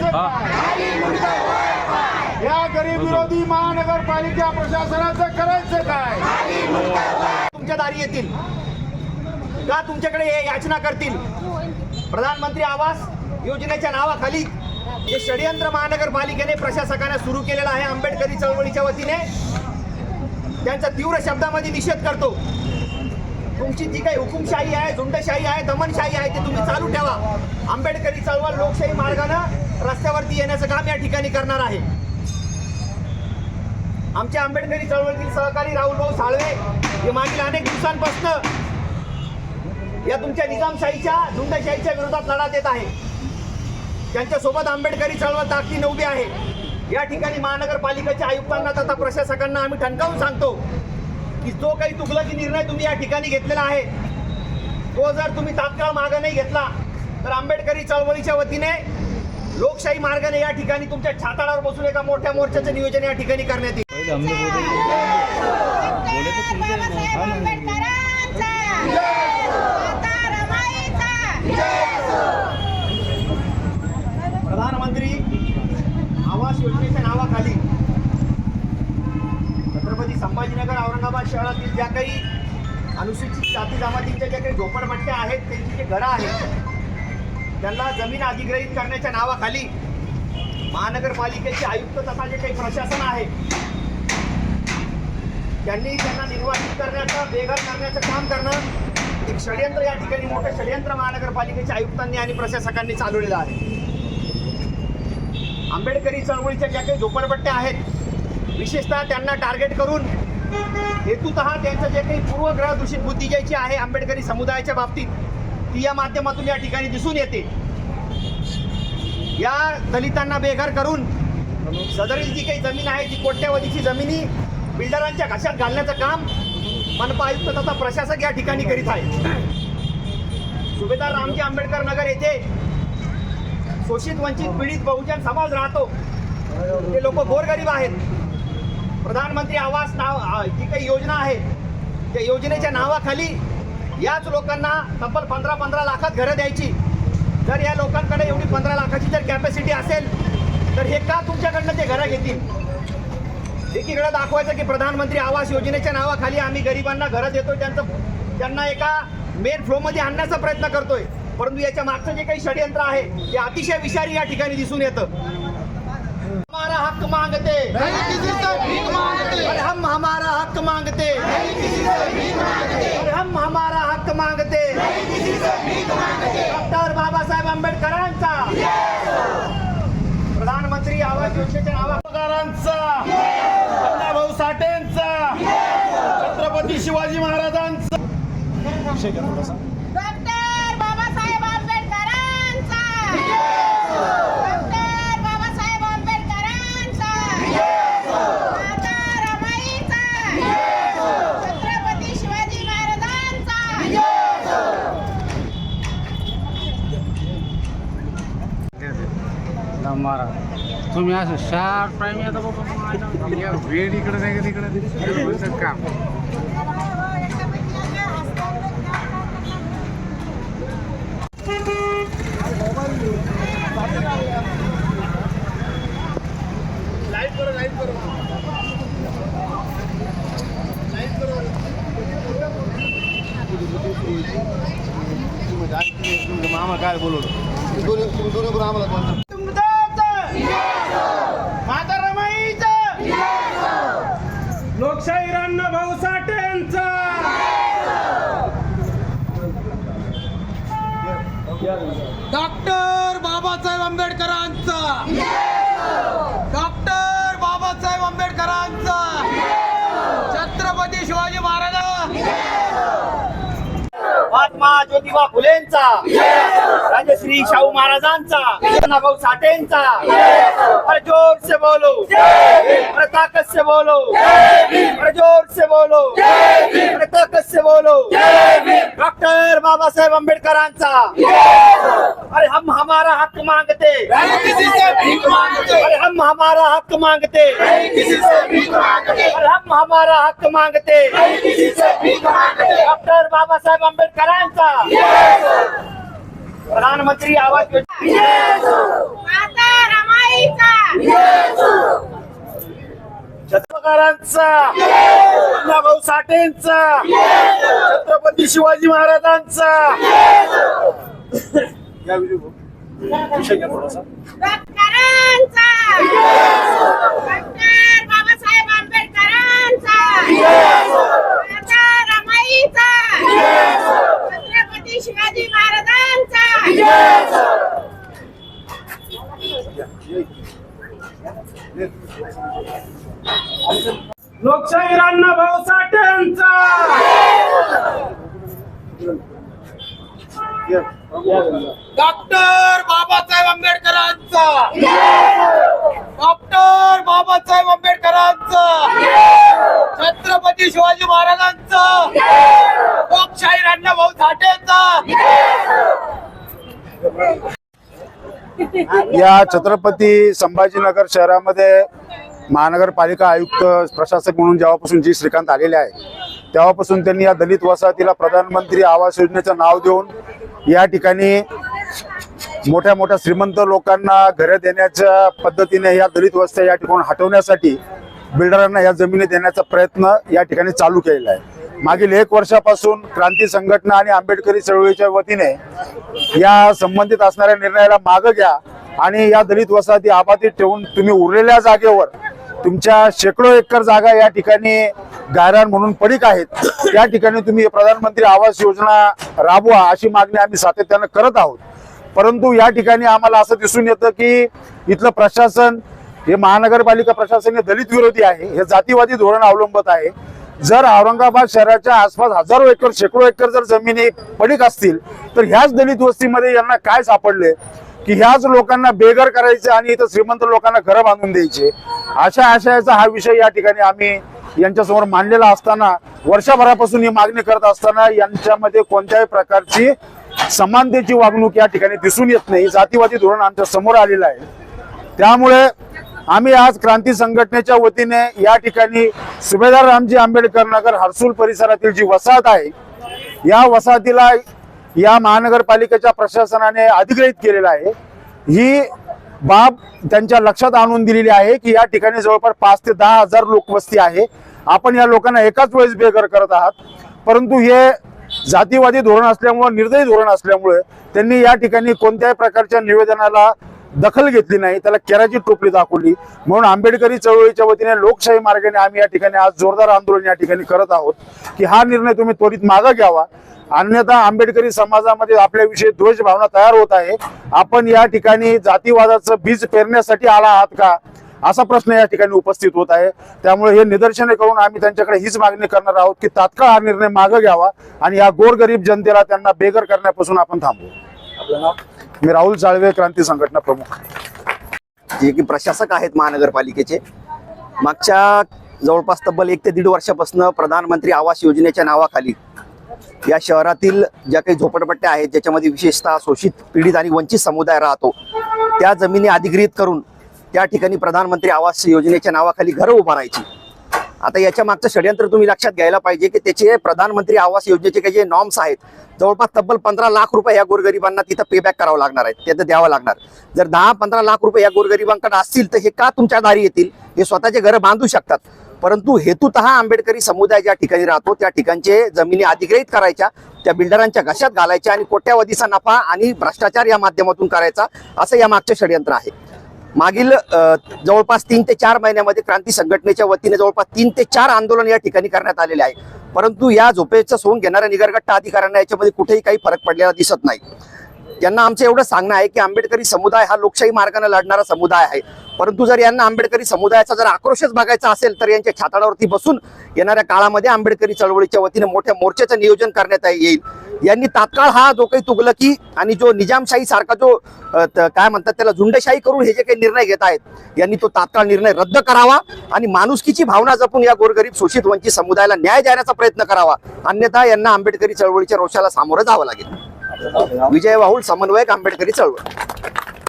करायचं काय या गरीब विरोधी महानगरपालिका प्रशासनाचं करायचं काय? तुमच्या दारी येतील. का तुमच्याकडे हे याचना करतील? प्रधानमंत्री आवास योजनेच्या नावाखाली जे षडयंत्र महानगरपालिकेने प्रशासकाने सुरू केलेलं आहे आंबेडकरी चळवळीच्या वतीने त्यांचा तीव्र शब्दामध्ये निषेध करतो. तुमची जी काही हुकुमशाही आहे झुंडशाही आहे दमनशाही आहे ते तुम्ही चालू ठेवा. आंबेडकरी चळवळ लोकशाही मार्गानं रस्त्यावरती येण्याचं काम या ठिकाणी करणार आहे. आमच्या आंबेडकरी चळवळीतील सहकारी राहुल भाऊ साळवे हे मागील अनेक दिवसांपासून या तुमच्या निजामशाहीच्या झुंडशाहीच्या विरोधात लढा देत आहे त्यांच्यासोबत आंबेडकरी चळवळ ताकदीने उभी आहे. या ठिकाणी महानगरपालिकेच्या आयुक्तांना तथा प्रशासकांना आम्ही ठणकावून सांगतो की जो काही तुकलकी निर्णय तुम्ही या ठिकाणी घेतलेला आहे तो जर तुम्ही तात्काळ मागं नाही घेतला तर आंबेडकरी चळवळीच्या वतीने लोकशाही मार्गाने या ठिकाणी तुमच्या छाताडावर बसून एका मोठ्या मोर्चाचं नियोजन या ठिकाणी करण्यात येईल. प्रधानमंत्री आवास योजनेच्या नावाखाली छत्रपती संभाजीनगर औरंगाबाद शहरातील ज्या काही अनुसूचित जाती जमातींच्या ज्या काही झोपडपट्ट्या आहेत त्यांची जे घरं आहेत त्यांना जमीन अधिग्रहित करण्याच्या नावाखाली महानगरपालिकेचे आयुक्त तथा जे काही प्रशासन आहे त्यांनी त्यांना निर्वाचित करण्याचं बेघर करण्याचं काम करणं एक षडयंत्र या ठिकाणी मोठं षडयंत्र महानगरपालिकेच्या आयुक्तांनी आणि प्रशासकांनी चालवलेलं आहे. आंबेडकरी चळवळीच्या ज्या काही झोपडपट्ट्या आहेत विशेषतः त्यांना टार्गेट करून हेतुत त्यांचं जे काही पूर्वग्रह दूषित बुद्धी ज्याची आहे आंबेडकरी समुदायाच्या बाबतीत ती या माध्यमातून या ठिकाणी दिसून येते. या दलितांना बेघर करून सदरील जी काही जमीन आहे ती कोट्यावधीची जमिनी बिल्डरांच्या घशात घालण्याचं काम मनपा आयुक्त तथा प्रशासक या ठिकाणी करीत आहे सुभेदार रामजी आंबेडकर नगर येथे शोषित वंचित पीडित बहुजन समाज राहतो. ते लोक गोरगरीब आहेत. प्रधानमंत्री आवास नाव जी काही योजना आहे त्या योजनेच्या नावाखाली याच लोकांना तब्बल पंधरा पंधरा लाखात घरं द्यायची. जर या लोकांकडे एवढी पंधरा लाखाची जर कॅपॅसिटी असेल तर हे का तुमच्याकडनं ते घरं घेतील? एकीकडे दाखवायचं की प्रधानमंत्री आवास योजनेच्या नावाखाली आम्ही गरिबांना घरं देतो त्यांचं त्यांना एका मेन फ्लोमध्ये आणण्याचा प्रयत्न करतोय. परंतु याच्या मागचं जे काही षडयंत्र आहे ते अतिशय विषारी या ठिकाणी दिसून येतं. हमारा हक मांगते। और हम हमारा हक मांगते। और हम हमारा हक मांगते। डॉक्टर बाबासाहेब आंबेडकरांचा प्रधानमंत्री आवास योजनेच्या नावाकारांचा अण्णाभाऊ साठेंचा। छत्रपती शिवाजी महाराजांचा डॉक्टर बाबासाहेब आंबेडकरांचा डॉक्टर बाबासाहेब आंबेडकरांचा माता रमाईचा छत्रपती शिवाजी महाराजांचा महाराज तुम्ही असं शार्प टाइम येतं बाबा. वेळ इकडे नाही का तिकडे काम. मामा काय बोलवलं? माता रमाईचं लोकशाही राणा भाऊ साठेंचा डॉक्टर बाबासाहेब आंबेडकरांचा. डॉक्टर बाबासाहेब आंबेडकरांचा. छत्रपती शिवाजी महाराज. महात्मा ज्योतिबा फुलेंचा. राजश्री शाहू महाराजांचा. भाऊ साठेंचा. अरे जोर से बोलो. अरे से बोलो. अरे जोर से बोलो। अरे ताकत से बोलो। डॉक्टर बाबासाहेब आंबेडकरांचा अरे हम हमारा हक मांगते। अरे हम हमारा हक मांगते। अरे हम हमारा हक मांगते। डॉक्टर बाबासाहेब आंबेडकरांचा प्रधानमंत्री आवाज योजना। माता साठेंचा भाऊ साठेंचा छत्रपती शिवाजी महाराजांचा. या व्हिडिओ लोकशाही भाऊ साठेंचा डॉक्टर बाबासाहेब आंबेडकरांचा. डॉक्टर बाबासाहेब आंबेडकरांचा. छत्रपती शिवाजी महाराजांचा. लोकशाही अण्णाभाऊ साठेंचा या छत्रपती संभाजीनगर शहरामध्ये महानगरपालिका आयुक्त प्रशासक म्हणून जेव्हापासून जी श्रीकांत आलेले आहे तेव्हापासून त्यांनी या दलित वसाहतीला प्रधानमंत्री आवास योजनेचं नाव देऊन या ठिकाणी मोठ्या मोठ्या श्रीमंत लोकांना घरे देण्याच्या पद्धतीने या दलित वस्त्या या ठिकाणी हटवण्यासाठी बिल्डरांना या जमिनी देण्याचा प्रयत्न या ठिकाणी चालू केलेला आहे. मागील एक वर्षापासून क्रांती संघटना आणि आंबेडकरी चळवळीच्या वतीने या संबंधित असणाऱ्या निर्णयाला मागं घ्या आणि या दलित वसाहती आबादीत ठेवून तुम्ही उरलेल्या जागेवर तुमच्या शेकडो एकर जागा या ठिकाणी गायरान म्हणून पडीक आहेत. त्या ठिकाणी तुम्ही प्रधानमंत्री आवास योजना राबवा अशी मागणी आम्ही सातत्यानं करत आहोत. परंतु या ठिकाणी आम्हाला असं दिसून येतं की इथलं प्रशासन हे महानगरपालिका प्रशासन हे दलित विरोधी आहे हे जातीवादी धोरण अवलंबत आहे. जर औरंगाबाद शहराच्या आसपास हजारो एकर शेकडो एकर जर जमिनी पडीक असतील तर ह्याच दलित वस्तीमध्ये यांना काय सापडले? की ह्याच लोकांना बेघर करायचे आणि इथं श्रीमंत लोकांना घरं बांधून द्यायचे. अशा आशयाचा हा विषय या ठिकाणी आम्ही यांच्यासमोर मांडलेला असताना वर्षभरापासून ही मागणी करत असताना यांच्यामध्ये कोणत्याही प्रकारची समानतेची वागणूक या ठिकाणी दिसून येत नाही. जातीवादी धोरण आमच्यासमोर आलेलं आहे. त्यामुळे आम्ही आज क्रांती संघटनेच्या वतीने या ठिकाणी सुभेदार रामजी आंबेडकर नगर हर्सूल परिसरातील जी वसाहत आहे या वसाहतीला या महानगरपालिकेच्या प्रशासनाने अधिग्रहित केलेला आहे. ही बाब त्यांच्या लक्षात आणून दिलेली आहे की या ठिकाणी जवळपास पाच ते दहा हजार लोकवस्ती आहे. आपण या लोकांना एकाच वेळेस बेघर करत आहात. परंतु हे जातीवादी धोरण असल्यामुळे निर्दयी धोरण असल्यामुळे त्यांनी या ठिकाणी कोणत्याही प्रकारच्या निवेदनाला दखल घेतली नाही. त्याला केराची टोपली दाखवली. म्हणून आंबेडकरी चळवळीच्या वतीने लोकशाही मार्गाने आम्ही या ठिकाणी आज जोरदार आंदोलन या ठिकाणी करत आहोत की हा निर्णय तुम्ही त्वरित मागे घ्यावा. अन्यथा आंबेडकरी समाजामध्ये आपल्याविषयी द्वेष भावना तयार होत आहे. आपण या ठिकाणी जातीवादाचं बीज पेरण्यासाठी आला आहात का? असा प्रश्न या ठिकाणी उपस्थित होत आहे. त्यामुळे हे निदर्शने करून आम्ही त्यांच्याकडे हीच मागणी करणार आहोत की तात्काळ हा निर्णय मागे घ्यावा आणि या गोरगरीब जनतेला त्यांना बेघर करण्यापासून आपण थांबू आपलं नाव? मी राहुल साळवे क्रांती संघटना प्रमुख. जे की प्रशासक आहेत महानगरपालिकेचे. मागच्या जवळपास तब्बल एक ते दीड वर्षापासून प्रधानमंत्री आवास योजनेच्या नावाखाली या शहरातील ज्या काही झोपडपट्ट्या आहेत ज्याच्यामध्ये विशेषतः शोषित पीडित आणि वंचित समुदाय राहतो त्या जमिनी अधिग्रहित करून त्या ठिकाणी प्रधानमंत्री आवास योजनेच्या नावाखाली घरं उभारायची आता याच्या मागचं षडयंत्र तुम्ही लक्षात घ्यायला पाहिजे की त्याचे प्रधानमंत्री आवास योजनेचे काही जे नॉर्म्स आहेत जवळपास तब्बल पंधरा लाख रुपये या गोरगरिबांना तिथं पेबॅक करावं लागणार आहे तिथं द्यावं लागणार. जर दहा पंधरा लाख रुपये या गोरगरिबांकडे असतील तर हे का तुमच्या दारी येतील? हे स्वतःचे घरं बांधू शकतात. परंतु हेतुतः आंबेडकरी समुदाय ज्या ठिकाणी राहतो त्या ठिकाणचे जमिनी अधिग्रहित करायच्या त्या बिल्डरांच्या घशात घालायच्या आणि कोट्यावधीचा नफा आणि भ्रष्टाचार या माध्यमातून करायचा असं या मागचं षडयंत्र आहे. मागील जवळपास तीन ते चार महिन्यामध्ये क्रांती संघटनेच्या वतीने जवळपास तीन ते चार आंदोलन या ठिकाणी करण्यात आलेले आहे. परंतु या झोपेचं सोंग घेणाऱ्या निगरगट्टा अधिकाऱ्यांना याच्यामध्ये कुठेही काही फरक पडलेला दिसत नाही. यांना आमचं एवढं सांगणं आहे की आंबेडकरी समुदाय हा लोकशाही मार्गाने लढणारा समुदाय आहे. परंतु जर यांना आंबेडकरी समुदायाचा जर आक्रोशच बघायचा असेल तर यांच्या छाताडावरती बसून येणाऱ्या काळामध्ये आंबेडकरी चळवळीच्या वतीने मोठ्या मोर्चाचं नियोजन करण्यात येईल. यांनी तात्काळ हा जो काही तुगलकी आणि जो निजामशाही सारखा जो काय म्हणतात त्याला झुंडशाही करून हे जे काही निर्णय घेत आहेत यांनी तो तात्काळ निर्णय रद्द करावा आणि माणुसकीची भावना जपून या गोरगरीब शोषित वंचित समुदायाला न्याय देण्याचा प्रयत्न करावा. अन्यथा यांना आंबेडकरी चळवळीच्या रोषाला सामोरं जावं लागेल. विजय वाहुल समन्वयक आंबेडकरी चळवळ.